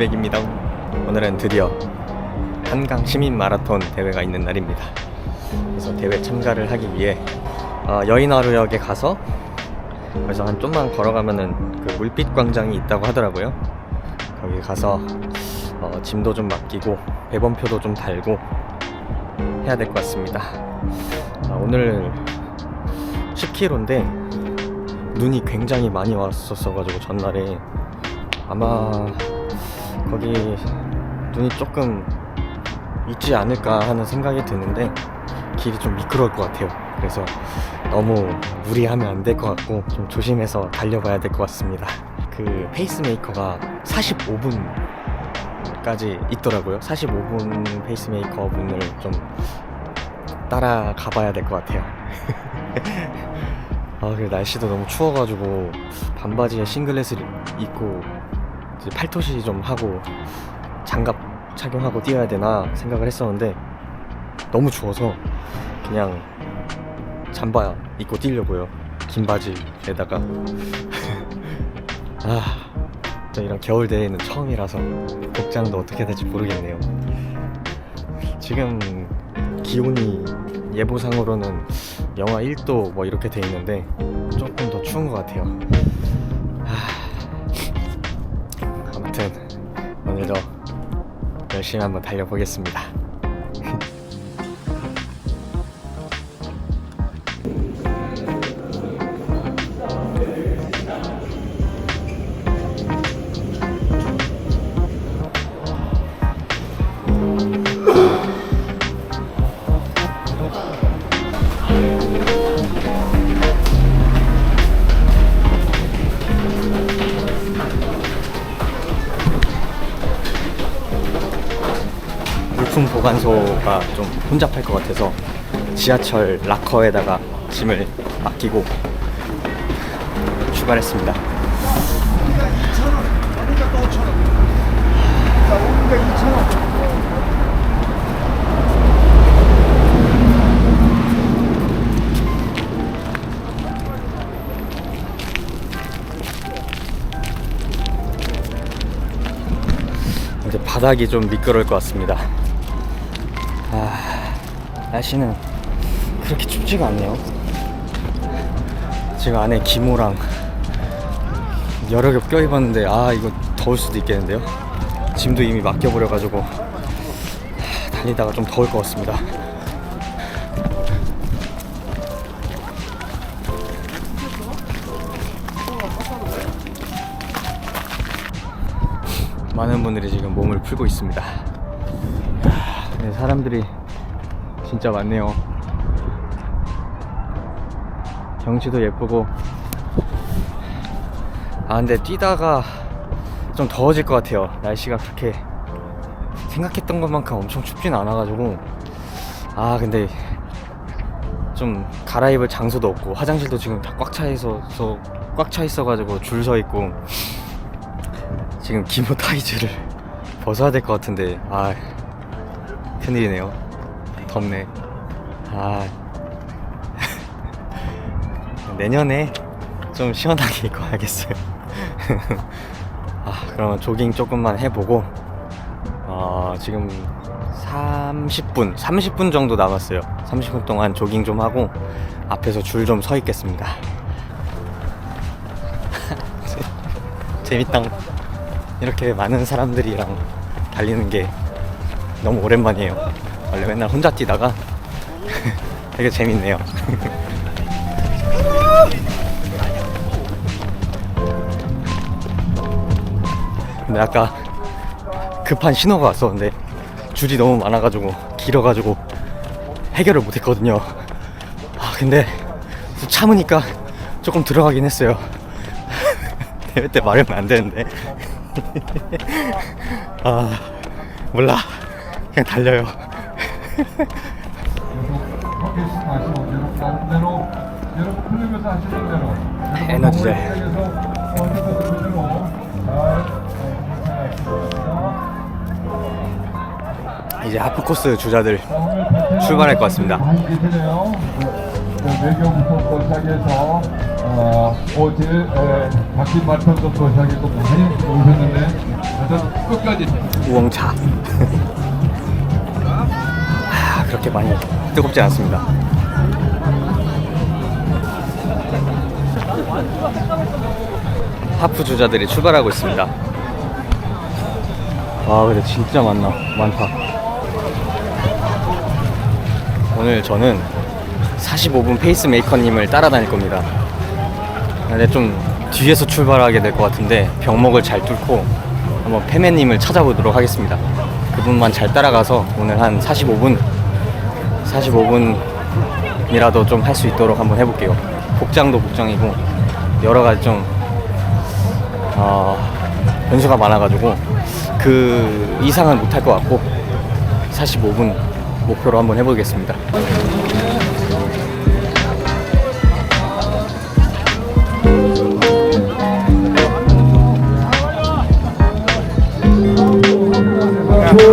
지백입니다. 오늘은 드디어 한강 시민 마라톤 대회가 있는 날입니다. 그래서 대회 참가를 하기 위해 어, 여인하루역에 가서 그래서 한 좀만 걸어가면은 그 물빛 광장이 있다고 하더라고요. 거기 가서 어, 짐도 좀 맡기고 배번표도 좀 달고 해야 될 것 같습니다. 아, 오늘 10km인데 눈이 굉장히 많이 왔었어가지고 전날에 아마 거기 눈이 조금 있지 않을까 하는 생각이 드는데 길이 좀 미끄러울 것 같아요. 그래서 너무 무리하면 안 될 것 같고 좀 조심해서 달려봐야 될 것 같습니다. 그 페이스메이커가 45분까지 있더라고요. 45분 페이스메이커 분을 좀 따라가 봐야 될 것 같아요. 아, 그 날씨도 너무 추워가지고 반바지에 싱글렛을 입고 팔토시 좀 하고 장갑 착용하고 뛰어야 되나 생각을 했었는데 너무 추워서 그냥 잠바 입고 뛰려고요. 긴 바지에다가 아, 저 이런 겨울 대회는 처음이라서 복장도 어떻게 될지 모르겠네요. 지금 기온이 예보상으로는 영하 1도 뭐 이렇게 돼 있는데 조금 더 추운 것 같아요. 열심히 한번 달려보겠습니다. 보관소가 좀 혼잡할 것 같아서 지하철 락커에다가 짐을 맡기고 출발했습니다. 바닥이 좀 미끄러울 것 같습니다. 아, 날씨는 그렇게 춥지가 않네요. 지금 안에 기모랑 여러 겹 껴입었는데 아 이거 더울 수도 있겠는데요. 짐도 이미 맡겨버려가지고 하, 달리다가 좀 더울 것 같습니다. 많은 분들이 지금 몸을 풀고 있습니다. 사람들이 진짜 많네요. 경치도 예쁘고. 아, 근데 뛰다가 좀 더워질 것 같아요. 날씨가 그렇게 생각했던 것만큼 엄청 춥진 않아가지고. 아, 근데 좀 갈아입을 장소도 없고 화장실도 지금 다 꽉 차 있어서 꽉 차 있어가지고 줄 서 있고 지금 기모 타이즈를 벗어야 될 것 같은데 아 큰일이네요 덥네. 아. 내년에 좀 시원하게 입고 와야겠어요. 아 그러면 조깅 조금만 해보고 어 지금 30분 30분 정도 남았어요. 30분 동안 조깅 좀 하고 앞에서 줄 좀 서 있겠습니다. 재밌당 이렇게 많은 사람들이랑 달리는 게 너무 오랜만이에요. 원래 맨날 혼자 뛰다가 되게 재밌네요. 근데 아까 급한 신호가 왔었는데 줄이 너무 많아가지고 길어가지고 해결을 못했거든요. 아 근데 참으니까 조금 들어가긴 했어요. 대회 때 말하면 안 되는데. 아 몰라 그냥 달려요 에너지제. 이제 하프 코스 주자들 출발할 것 같습니다. 외교부터 도착해서 어, 어제 에, 바뀐 마라톤도 도시하겠고 많이 오셨는데 다들 끝까지 우엉차. 아, 그렇게 많이 뜨겁지 않습니다. 하프 주자들이 출발하고 있습니다. 아, 근데 진짜 많나, 많다. 오늘 저는 45분 페이스메이커님을 따라다닐 겁니다. 근데 좀 뒤에서 출발하게 될 것 같은데 병목을 잘 뚫고 한번 페메님을 찾아보도록 하겠습니다. 그분만 잘 따라가서 오늘 한 45분, 45분이라도 좀 할 수 있도록 한번 해볼게요. 복장도 복장이고 여러 가지 좀 어, 변수가 많아가지고 그 이상은 못할 것 같고 45분 목표로 한번 해보겠습니다.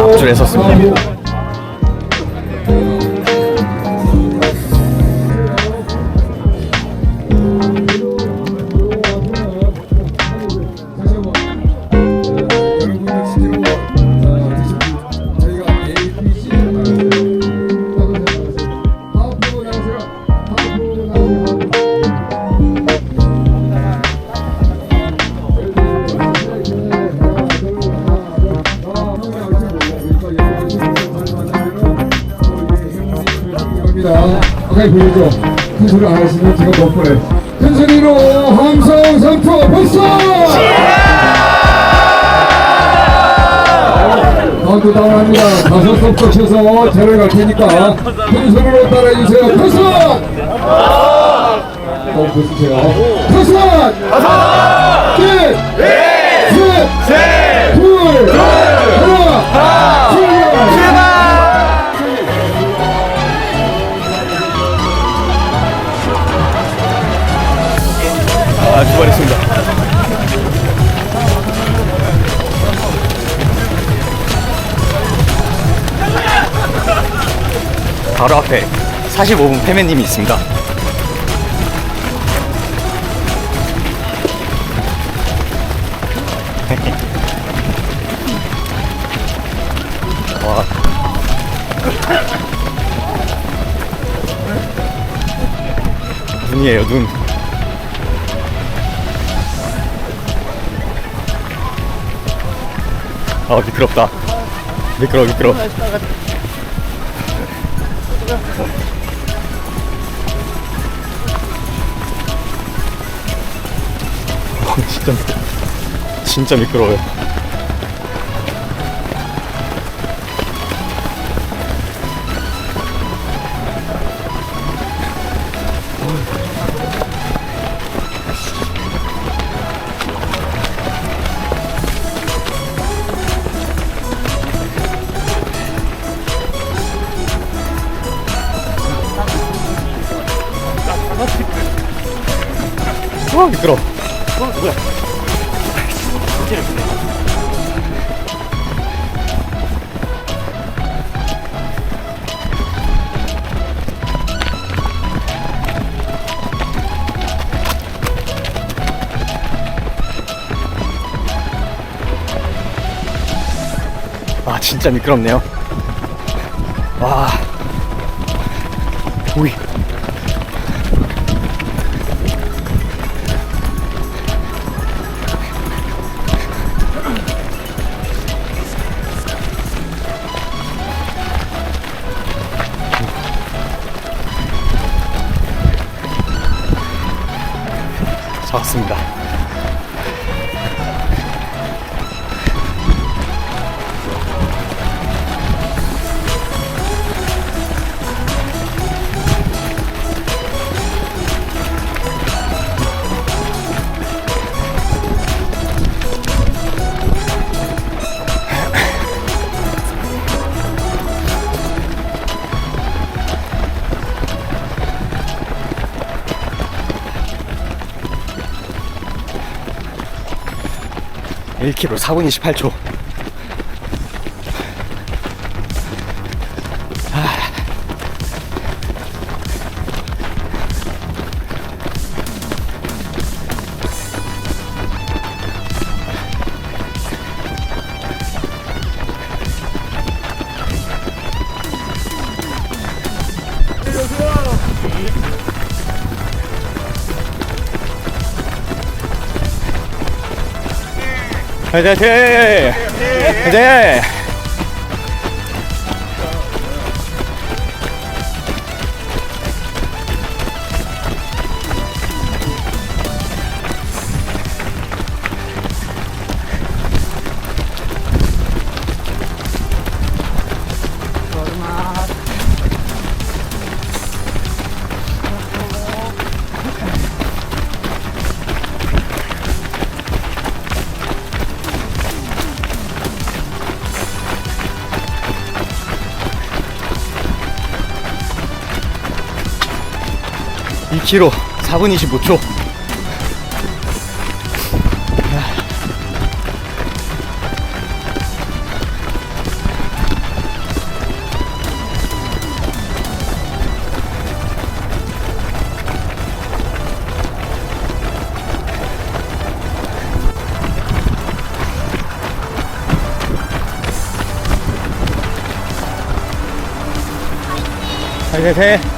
앞줄에 섰습니다. 안 하시면 제가 못 보내 큰 소리로 함성 벌써! 카운트 다운 합니다. 다섯 손 꽂혀서 제를 갈 테니까 큰 소리로 따라해주세요. 벌써! 또 보세요. 벌써! 끝 셋, 둘, 45분 페메님이 있습니다. 와. 눈이에요, 눈. 아 미끄럽다 미끄러워 미끄러워 어, 진짜 진짜 미끄러워요 아 진짜 미끄럽네요. 와. 오이 잡았습니다. 일 k 로 4분 28초. 화이팅 화이팅 2km 4분 25초 화이팅 화이팅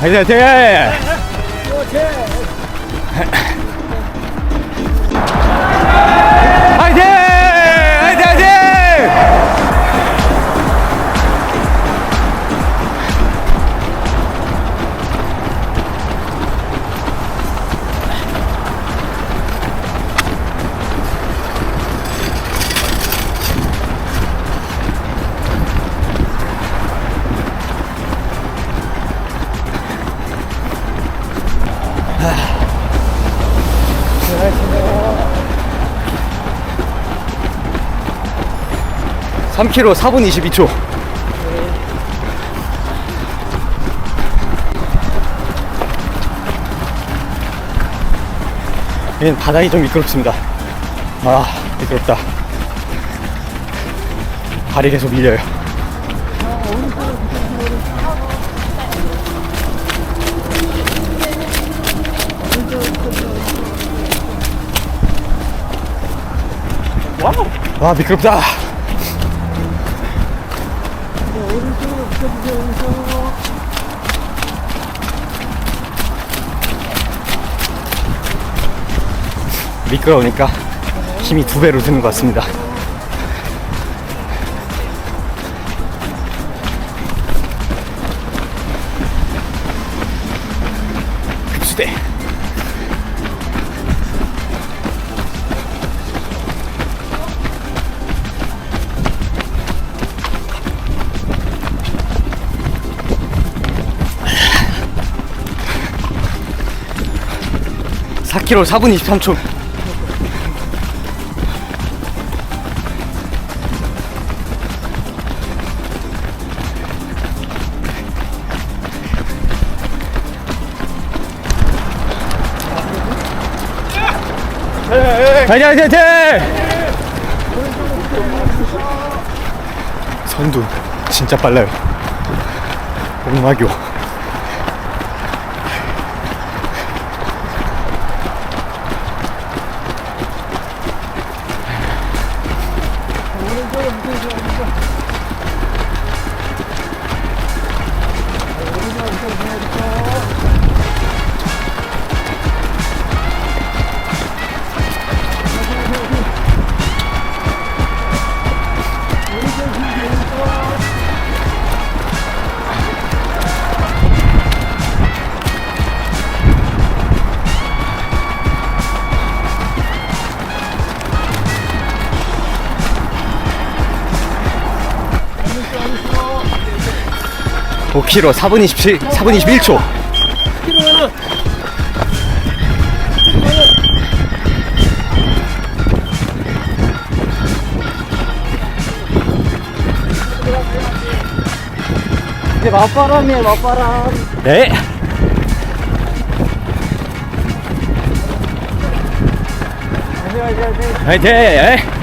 화이팅 화이팅 화이팅 3km 4분 22초. 얘는 바닥이 좀 미끄럽습니다. 아, 미끄럽다. 발이 계속 밀려요. 와, 미끄럽다. 미끄러우니까 힘이 두 배로 드는 것 같습니다. 4km 4분 23초 화이팅 화이팅 화이팅 선두 진짜 빨라요. 목마교 오 k m 4분 27 4분 21초. 이제 맞바람이에요, 맞바람. 네. 화이팅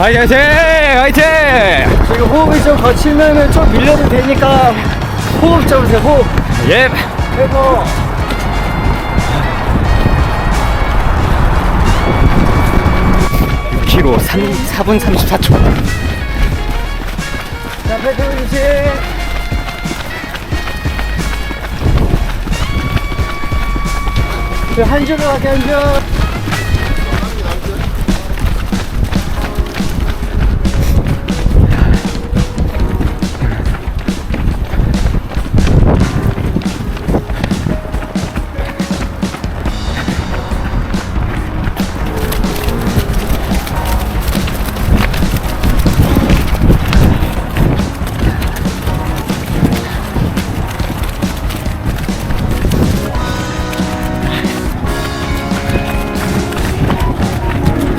화이팅 화이팅 화이팅 지금 호흡이 좀 거치면은 좀 밀려도 되니까 호흡 잡으세요, 호흡. 예 회복. 키로 3, 4분 34초 자, 패턴 유지. 그한 줄로 하게 한 줄.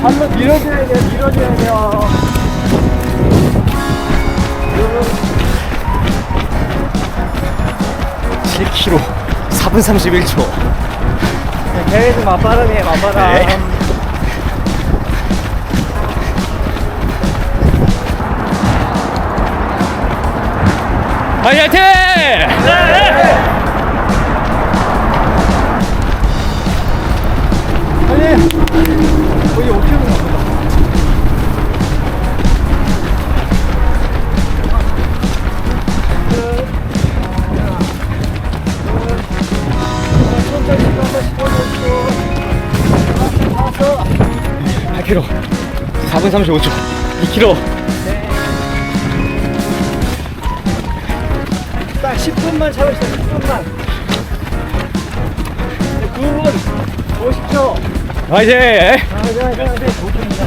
발로 밀어줘야 돼요, 밀어줘야 돼요. 7km 4분 31초 네, 대회에서 맞바람이에요, 맞바람. 네. 화이팅 아니, 거의 8km 4분 35초 2km 딱 10분만 참으세요, 10분만. 9분 50초. 화이팅 아, 네, 네, 네. 5분이다.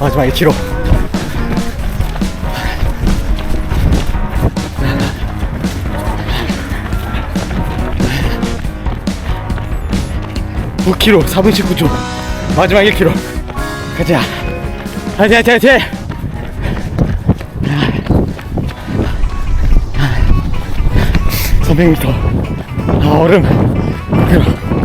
마지막 1km (9 k m 4분 19초) 마지막 1km 가자. 화이팅 화이팅 화이팅 (300m) 아 얼음. 그럼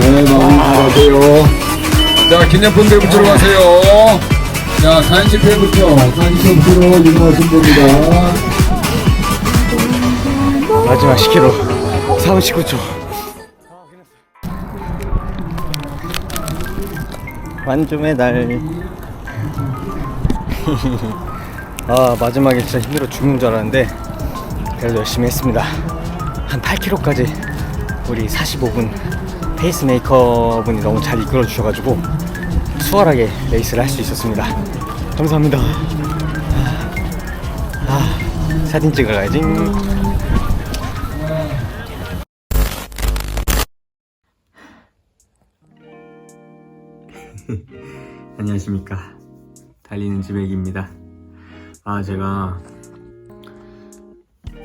네, 마음 잘하세요. 자, 기념품 대부처로 가세요. 자, 40회부터 40회부터로 이동하시면 됩니다. 마지막 10km 4분 19초 완주의 날. 아, 마지막에 진짜 힘들어 죽는 줄 알았는데 그래도 열심히 했습니다. 한 8km까지 우리 45분 페이스메이커 분이 너무 잘 이끌어 주셔가지고 수월하게 레이스를 할 수 있었습니다. 감사합니다. 아, 사진 찍어가야지 안녕하십니까. 달리는 지백입니다. 아 제가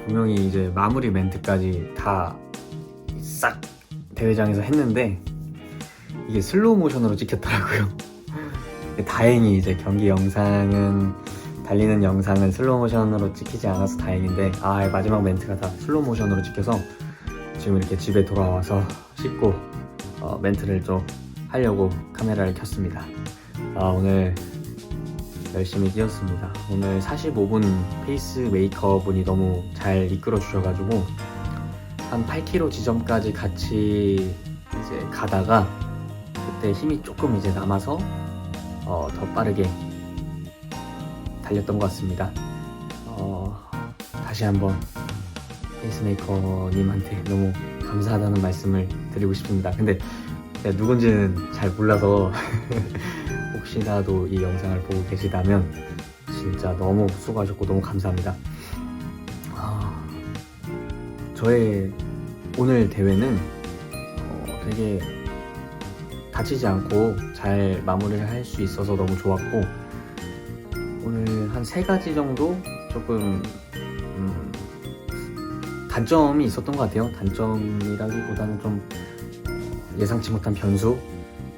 분명히 이제 마무리 멘트까지 다 싹 대회장에서 했는데 이게 슬로우 모션으로 찍혔더라고요. 다행히 이제 경기 영상은 달리는 영상은 슬로우 모션으로 찍히지 않아서 다행인데 아 마지막 멘트가 다 슬로우 모션으로 찍혀서 지금 이렇게 집에 돌아와서 씻고 어, 멘트를 좀 하려고 카메라를 켰습니다. 아, 오늘 열심히 뛰었습니다. 오늘 45분 페이스 메이커 분이 너무 잘 이끌어 주셔가지고 한 8km 지점까지 같이 이제 가다가 그때 힘이 조금 이제 남아서 어, 더 빠르게 달렸던 것 같습니다. 어, 다시 한번 페이스메이커님한테 너무 감사하다는 말씀을 드리고 싶습니다. 근데 제가 누군지는 잘 몰라서 혹시라도 이 영상을 보고 계시다면 진짜 너무 수고하셨고 너무 감사합니다. 아, 저의 오늘 대회는 어, 되게 다치지 않고 잘 마무리를 할 수 있어서 너무 좋았고 오늘 한 세 가지 정도 조금 음, 단점이 있었던 것 같아요. 단점이라기보다는 좀 어, 예상치 못한 변수.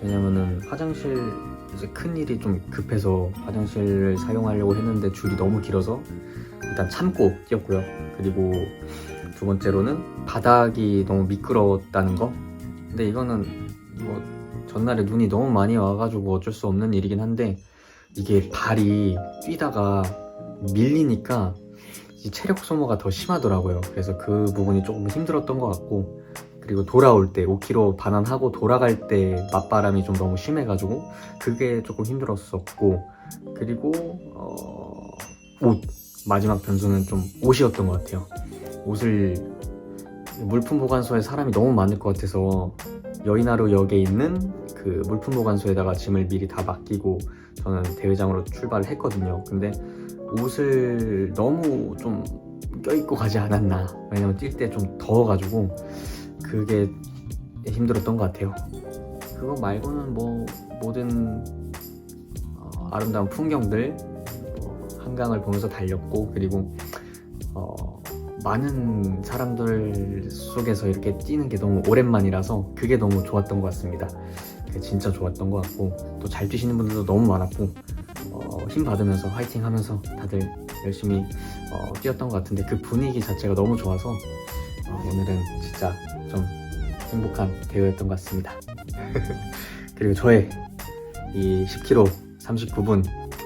왜냐면은 화장실 이제 큰 일이 좀 급해서 화장실을 사용하려고 했는데 줄이 너무 길어서 일단 참고 뛰었고요. 그리고 두 번째로는 바닥이 너무 미끄러웠다는 거. 근데 이거는 뭐 전날에 눈이 너무 많이 와가지고 어쩔 수 없는 일이긴 한데 이게 발이 뛰다가 밀리니까 이 체력 소모가 더 심하더라고요. 그래서 그 부분이 조금 힘들었던 것 같고 그리고 돌아올 때 5km 반환하고 돌아갈 때 맞바람이 좀 너무 심해가지고 그게 조금 힘들었었고 그리고 어, 옷 마지막 변수는 좀 옷이었던 것 같아요. 옷을 물품 보관소에 사람이 너무 많을 것 같아서 여의나루역에 있는 그 물품 보관소에다가 짐을 미리 다 맡기고 저는 대회장으로 출발을 했거든요. 근데 옷을 너무 좀 껴입고 가지 않았나. 왜냐면 뛸 때 좀 더워가지고 그게 힘들었던 것 같아요. 그거 말고는 뭐 모든 어, 아름다운 풍경들 뭐 한강을 보면서 달렸고 그리고 어, 많은 사람들 속에서 이렇게 뛰는 게 너무 오랜만이라서 그게 너무 좋았던 것 같습니다. 그게 진짜 좋았던 것 같고 또 잘 뛰시는 분들도 너무 많았고 어, 힘 받으면서 화이팅 하면서 다들 열심히 어, 뛰었던 것 같은데 그 분위기 자체가 너무 좋아서 어, 오늘은 진짜 좀 행복한 대회였던 것 같습니다. 그리고 저의 이 10km 39분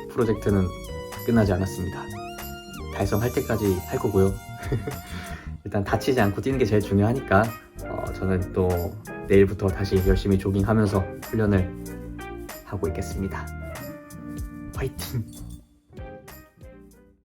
프로젝트는 끝나지 않았습니다. 달성할 때까지 할 거고요. 일단 다치지 않고 뛰는 게 제일 중요하니까 어, 저는 또 내일부터 다시 열심히 조깅하면서 훈련을 하고 있겠습니다. 화이팅!